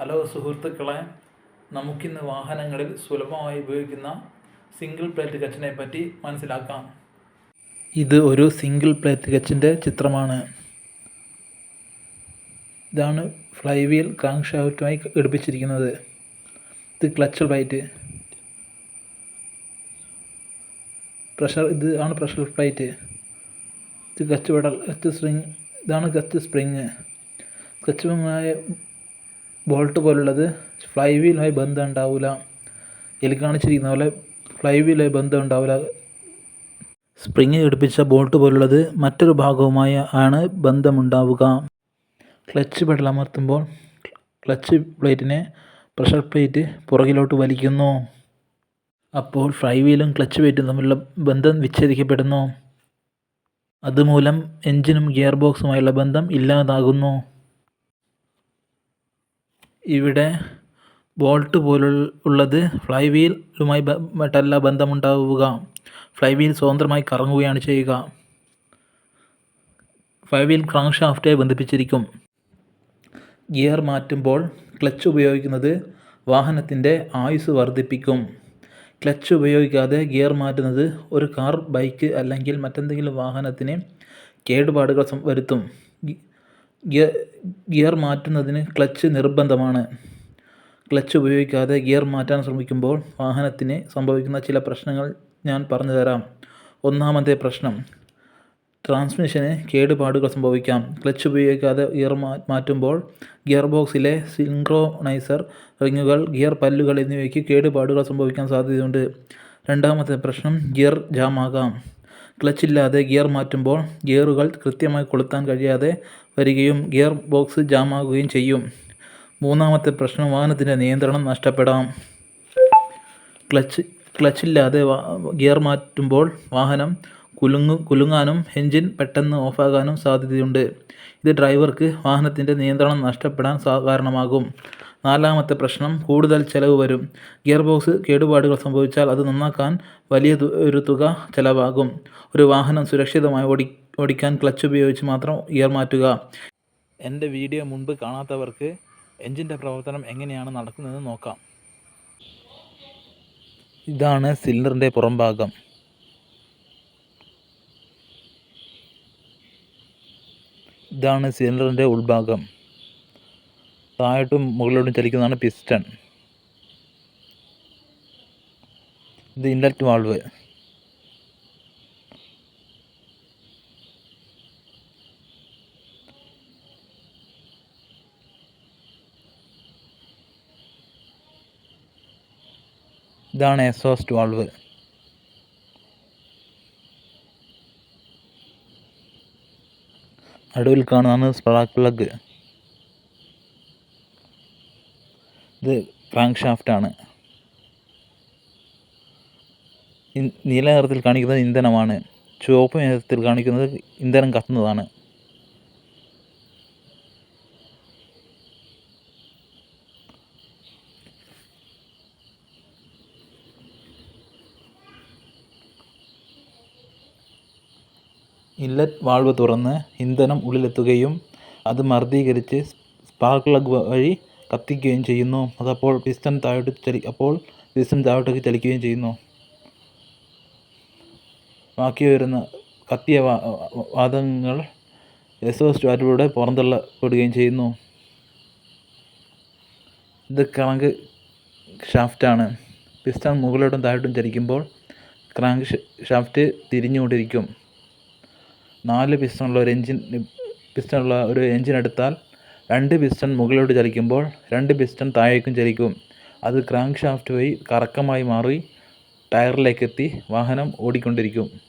Hello സുഹൃത്തുക്കളെ നമുക്കിന്ന് വാഹനങ്ങളിൽ സുലഭമായി ഉപയോഗിക്കുന്ന സിംഗിൾ പ്ലേറ്റ് കച്ചിനെ പറ്റി മനസ്സിലാക്കാം. ഇത് ഒരു സിംഗിൾ പ്ലേറ്റ് കച്ചിന്റെ ചിത്രമാണ്. ഇതാണ് ഫ്ലൈ വീൽ ക്രാങ്ക് ഷാഫ്റ്റുമായി ഘടിപ്പിച്ചിരിക്കുന്നത്. ഇത് ക്ലച്ച് പ്ലേറ്റ്. പ്രഷർ ഇത് ആണ് പ്രഷർ പ്ലേറ്റ്. ഇത് കച്ച് പെടൽ കച്ച് സ്പ്രിങ് ഇതാണ് കച്ച് സ്പ്രിങ്. കച്ചുമായ ബോൾട്ട് പോലുള്ളത് ഫ്ലൈ വീലുമായി ബന്ധം ഉണ്ടാവില്ല ഇതിൽ കാണിച്ചിരിക്കുന്ന പോലെ ഫ്ലൈ വീലുമായി ബന്ധം ഉണ്ടാവില്ല സ്പ്രിങ് ഘടിപ്പിച്ച ബോൾട്ട് പോലുള്ളത് മറ്റൊരു ഭാഗവുമായി ആണ് ബന്ധമുണ്ടാവുക. ക്ലച്ച് പെടൽ അമർത്തുമ്പോൾ ക്ലച്ച് പ്ലേറ്റിനെ പ്രഷർ പ്ലേറ്റ് പുറകിലോട്ട് വലിക്കുന്നു. അപ്പോൾ ഫ്ലൈ വീലും ക്ലച്ച് പ്ലേറ്റും തമ്മിലുള്ള ബന്ധം വിച്ഛേദിക്കപ്പെടുന്നു. അതുമൂലം എഞ്ചിനും ഗിയർ ബോക്സുമായുള്ള ബന്ധം ഇല്ലാതാകുന്നു. ഇവിടെ ബോൾട്ട് പോലുള്ളത് ഫ്ലൈ വീലുമായി മറ്റല്ല ബന്ധമുണ്ടാവുക. ഫ്ലൈ വീൽ സ്വതന്ത്രമായി കറങ്ങുകയാണ് ചെയ്യുക. ഫ്ലൈ വീൽ ക്രാങ്ക് ഷാഫ്റ്റായി ബന്ധിപ്പിച്ചിരിക്കും. ഗിയർ മാറ്റുമ്പോൾ ക്ലച്ച് ഉപയോഗിക്കുന്നത് വാഹനത്തിന്റെ ആയുസ് വർദ്ധിപ്പിക്കും. ക്ലച്ച് ഉപയോഗിക്കാതെ ഗിയർ മാറ്റുന്നത് ഒരു കാർ ബൈക്ക് അല്ലെങ്കിൽ മറ്റെന്തെങ്കിലും വാഹനത്തിന് കേടുപാടുകൾ വരുത്തും. ഗിയർ മാറ്റുന്നതിന് ക്ലച്ച് നിർബന്ധമാണ്. ക്ലച്ച് ഉപയോഗിക്കാതെ ഗിയർ മാറ്റാൻ ശ്രമിക്കുമ്പോൾ വാഹനത്തിന് സംഭവിക്കുന്ന ചില പ്രശ്നങ്ങൾ ഞാൻ പറഞ്ഞു തരാം. ഒന്നാമത്തെ പ്രശ്നം ട്രാൻസ്മിഷന് കേടുപാടുകൾ സംഭവിക്കാം. ക്ലച്ച് ഉപയോഗിക്കാതെ ഗിയർ മാറ്റുമ്പോൾ ഗിയർ ബോക്സിലെ സിൻക്രോണൈസർ റിങ്ങുകൾ ഗിയർ പല്ലുകൾ എന്നിവയ്ക്ക് കേടുപാടുകൾ സംഭവിക്കാൻ സാധ്യതയുണ്ട്. രണ്ടാമത്തെ പ്രശ്നം ഗിയർ ജാമാകാം. ക്ലച്ചില്ലാതെ ഗിയർ മാറ്റുമ്പോൾ ഗിയറുകൾ കൃത്യമായി കൊളുത്താൻ കഴിയാതെ വരികയും ഗിയർ ബോക്സ് ജാമാകുകയും ചെയ്യും. മൂന്നാമത്തെ പ്രശ്നം വാഹനത്തിന്റെ നിയന്ത്രണം നഷ്ടപ്പെടാം. ക്ലച്ച് ക്ലച്ചില്ലാതെ ഗിയർ മാറ്റുമ്പോൾ വാഹനം കുലുങ്ങു കുലുങ്ങാനും എൻജിൻ പെട്ടെന്ന് ഓഫാകാനും സാധ്യതയുണ്ട്. ഇത് ഡ്രൈവർക്ക് വാഹനത്തിന്റെ നിയന്ത്രണം നഷ്ടപ്പെടാൻ കാരണമാകും. നാലാമത്തെ പ്രശ്നം കൂടുതൽ ചിലവ് വരും. ഗിയർ ബോക്സ് കേടുപാടുകൾ സംഭവിച്ചാൽ അത് നന്നാക്കാൻ വലിയ ഒരു തുക ചിലവാകും. ഒരു വാഹനം സുരക്ഷിതമായി ഓടി ഓടിക്കാൻ ക്ലച്ച് ഉപയോഗിച്ച് മാത്രം ഇയർ മാറ്റുക. എന്റെ വീഡിയോ മുൻപ് കാണാത്തവർക്ക് എൻജിന്റെ പ്രവർത്തനം എങ്ങനെയാണ് നടക്കുന്നതെന്ന് നോക്കാം. ഇതാണ് സിലിണ്ടറിന്റെ പുറംഭാഗം. ഇതാണ് സിലിണ്ടറിന്റെ ഉൾഭാഗം. താഴോട്ടും മുകളിലോട്ടും ചലിക്കുന്നതാണ് പിസ്റ്റൺ ഇത് ഇൻലെറ്റ് വാൾവ്. ഇതാണ് എക്സോസ്റ്റ് വാൾവ്. നടുവിൽ കാണുന്നതാണ് സ്പാർക്ക് പ്ലഗ്. ഇത് ക്രാങ്ക് ഷാഫ്റ്റാണ് നീല നിറത്തിൽ കാണിക്കുന്നത് ഇന്ധനമാണ്. ചുവപ്പ് നിറത്തിൽ കാണിക്കുന്നത് ഇന്ധനം കത്തുന്നതാണ്. ഇൻലെറ്റ് വാൾവ് തുറന്ന് ഇന്ധനം ഉള്ളിലെത്തുകയും അത് മർദ്ദീകരിച്ച് സ്പാർക്ക് പ്ലഗ് വഴി കത്തിക്കുകയും ചെയ്യുന്നു. അതപ്പോൾ പിസ്റ്റൺ താഴോട്ട് ചലി അപ്പോൾ പിസ്റ്റൺ താഴോട്ടേക്ക് ചലിക്കുകയും ചെയ്യുന്നു. ബാക്കി വരുന്ന കത്തിയ വാതകങ്ങൾ എക്സോസ്റ്റ് വാൽവിലൂടെ പുറന്തള്ളപ്പെടുകയും ചെയ്യുന്നു. ഇത് ക്രാങ്ക് ഷാഫ്റ്റാണ്. പിസ്റ്റൺ മുകളിലോട്ടും താഴോട്ടും ചലിക്കുമ്പോൾ ക്രാങ്ക് ഷാഫ്റ്റ് തിരിഞ്ഞുകൊണ്ടിരിക്കും. നാല് പിസ്റ്റണുള്ള ഒരു എൻജിൻ പിസ്റ്റണുള്ള ഒരു എഞ്ചിൻ എടുത്താൽ രണ്ട് പിസ്റ്റൺ മുകളിലോട്ട് ചലിക്കുമ്പോൾ രണ്ട് പിസ്റ്റൺ താഴേക്കും ചലിക്കും. അത് ക്രാങ്ക് ഷാഫ്റ്റ് വഴി കറക്കമായി മാറി ടയറിലേക്ക് എത്തി വാഹനം ഓടിക്കൊണ്ടിരിക്കും.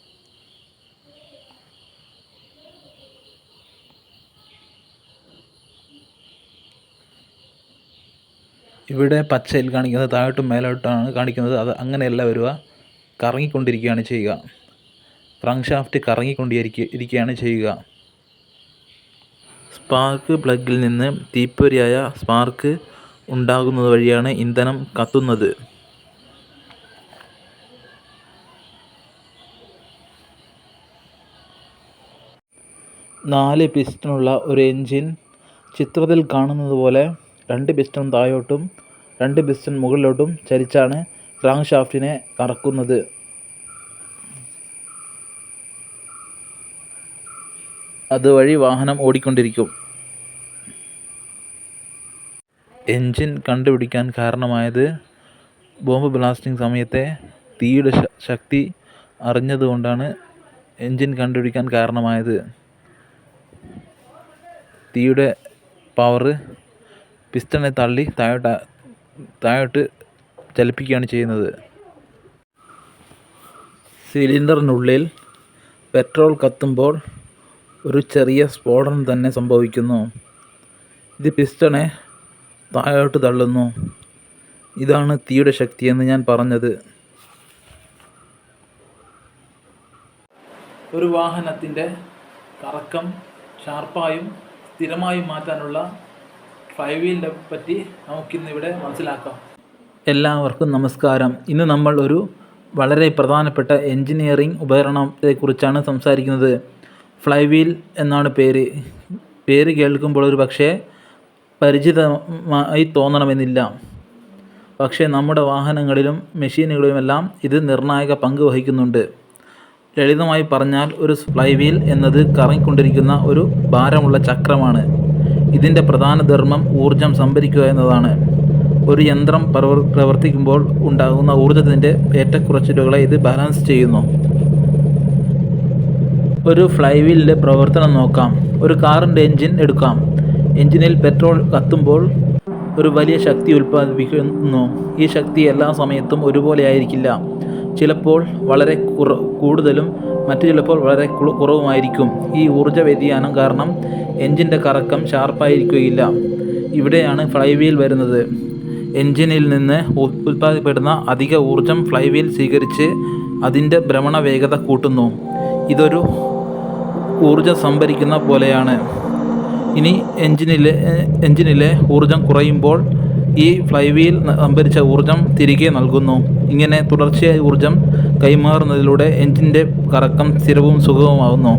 ഇവിടെ പച്ചയിൽ കാണിക്കുന്നത് താഴോട്ടും മേലോട്ടാണ് കാണിക്കുന്നത്. അത് അങ്ങനെയല്ല വരിക. കറങ്ങിക്കൊണ്ടിരിക്കുകയാണ് ചെയ്യുക. ക്രാങ്ക് ഷാഫ്റ്റ് കറങ്ങിക്കൊണ്ടിരിക്കുക ഇരിക്കുകയാണ് ചെയ്യുക. സ്പാർക്ക് പ്ലഗിൽ നിന്ന് തീപ്പൊരിയായ സ്പാർക്ക് ഉണ്ടാകുന്നത് വഴിയാണ് ഇന്ധനം കത്തുന്നത്. നാല് പിസ്റ്റനുള്ള ഒരു എൻജിൻ ചിത്രത്തിൽ കാണുന്നത് പോലെ രണ്ട് പിസ്റ്റൺ താഴോട്ടും രണ്ട് പിസ്റ്റൺ മുകളിലോട്ടും ചരിച്ചാണ് ക്രാങ്ക് ഷാഫ്റ്റിനെ കറക്കുന്നത്. അതുവഴി വാഹനം ഓടിക്കൊണ്ടിരിക്കും. എൻജിൻ കണ്ടുപിടിക്കാൻ കാരണമായത് ബോംബ് ബ്ലാസ്റ്റിംഗ് സമയത്തെ തീയുടെ ശക്തി അറിഞ്ഞതുകൊണ്ടാണ് എൻജിൻ കണ്ടുപിടിക്കാൻ കാരണമായത്. തീയുടെ പവറ് പിസ്റ്റണെ തള്ളി താഴോട്ട് താഴോട്ട് ചലിപ്പിക്കുകയാണ് ചെയ്യുന്നത്. സിലിണ്ടറിനുള്ളിൽ പെട്രോൾ കത്തുമ്പോൾ ഒരു ചെറിയ സ്ഫോടനം തന്നെ സംഭവിക്കുന്നു. ഇത് പിസ്റ്റണെ താഴോട്ട് തള്ളുന്നു. ഇതാണ് തീയുടെ ശക്തിയെന്ന് ഞാൻ പറഞ്ഞത്. ഒരു വാഹനത്തിന്റെ കറക്കം ഷാർപ്പായും സ്ഥിരമായും മാറ്റാനുള്ള ഫ്ലൈവീലിനെ പറ്റി നമുക്കിന്നിവിടെ മനസ്സിലാക്കാം. എല്ലാവർക്കും നമസ്കാരം. ഇന്ന് നമ്മൾ ഒരു വളരെ പ്രധാനപ്പെട്ട എഞ്ചിനീയറിംഗ് ഉപകരണത്തെക്കുറിച്ചാണ് സംസാരിക്കുന്നത്. ഫ്ലൈ വീൽ എന്നാണ് പേര്. പേര് കേൾക്കുമ്പോൾ ഒരു പക്ഷേ പരിചിതമായി തോന്നണമെന്നില്ല. പക്ഷേ നമ്മുടെ വാഹനങ്ങളിലും മെഷീനുകളിലുമെല്ലാം ഇത് നിർണായക പങ്ക് വഹിക്കുന്നുണ്ട്. ലളിതമായി പറഞ്ഞാൽ ഒരു ഫ്ലൈ വീൽ എന്നത് കറങ്ങിക്കൊണ്ടിരിക്കുന്ന ഒരു ഭാരമുള്ള ചക്രമാണ്. ഇതിന്റെ പ്രധാന ധർമ്മം ഊർജം സംഭരിക്കുക എന്നതാണ്. ഒരു യന്ത്രം പ്രവർത്തിക്കുമ്പോൾ ഉണ്ടാകുന്ന ഊർജത്തിന്റെ ഏറ്റക്കുറച്ചിലുകളെ ഇത് ബാലൻസ് ചെയ്യുന്നു. ഒരു ഫ്ലൈ വീലിന്റെ പ്രവർത്തനം നോക്കാം. ഒരു കാറിന്റെ എൻജിൻ എടുക്കാം. എൻജിനിൽ പെട്രോൾ കത്തുമ്പോൾ ഒരു വലിയ ശക്തി ഉൽപ്പാദിപ്പിക്കുന്നു. ഈ ശക്തി എല്ലാ സമയത്തും ഒരുപോലെ ആയിരിക്കില്ല. ചിലപ്പോൾ വളരെ കൂടുതലും മറ്റു ചിലപ്പോൾ വളരെ കുറവുമായിരിക്കും. ഈ ഊർജ വ്യതിയാനം കാരണം എൻജിന്റെ കറക്കം ഷാർപ്പായിരിക്കുകയില്ല. ഇവിടെയാണ് ഫ്ലൈ വീൽ വരുന്നത്. എൻജിനിൽ നിന്ന് ഉൽപ്പാദിപ്പെടുന്ന അധിക ഊർജം ഫ്ലൈ വീൽ സ്വീകരിച്ച് അതിന്റെ ഭ്രമണ വേഗത കൂട്ടുന്നു. ഇതൊരു ഊർജം സംഭരിക്കുന്ന പോലെയാണ്. ഇനി എൻജിനിലെ എൻജിനിലെ ഊർജം കുറയുമ്പോൾ ഈ ഫ്ലൈ വീൽ സംഭരിച്ച ഊർജം തിരികെ നൽകുന്നു. ഇങ്ങനെ തുടർച്ചയായ ഊർജം കൈമാറുന്നതിലൂടെ എൻജിന്റെ കറക്കം സ്ഥിരവും സുഖവുമാകുന്നു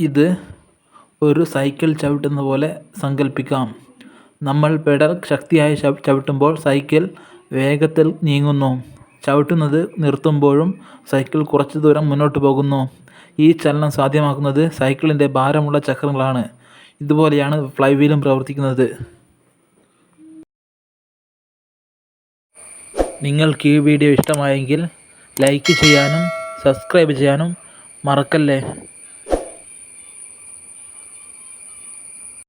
ഇത് ഒരു സൈക്കിൾ ചവിട്ടുന്ന പോലെ സങ്കല്പിക്കാം നമ്മൾ പെഡൽ ശക്തിയായി ചവിട്ടുമ്പോൾ സൈക്കിൾ വേഗത്തിൽ നീങ്ങുന്നു. ചവിട്ടുന്നത് നിർത്തുമ്പോഴും സൈക്കിൾ കുറച്ച് ദൂരം മുന്നോട്ട് പോകുന്നു. ഈ ചലനം സാധ്യമാക്കുന്നത് സൈക്കിളിന്റെ ഭാരമുള്ള ചക്രങ്ങളാണ്. ഇതുപോലെയാണ് ഫ്ലൈ വീലും പ്രവർത്തിക്കുന്നത്. നിങ്ങൾക്ക് ഈ വീഡിയോ ഇഷ്ടമായെങ്കിൽ ലൈക്ക് ചെയ്യാനും സബ്സ്ക്രൈബ് ചെയ്യാനും മറക്കല്ലേ?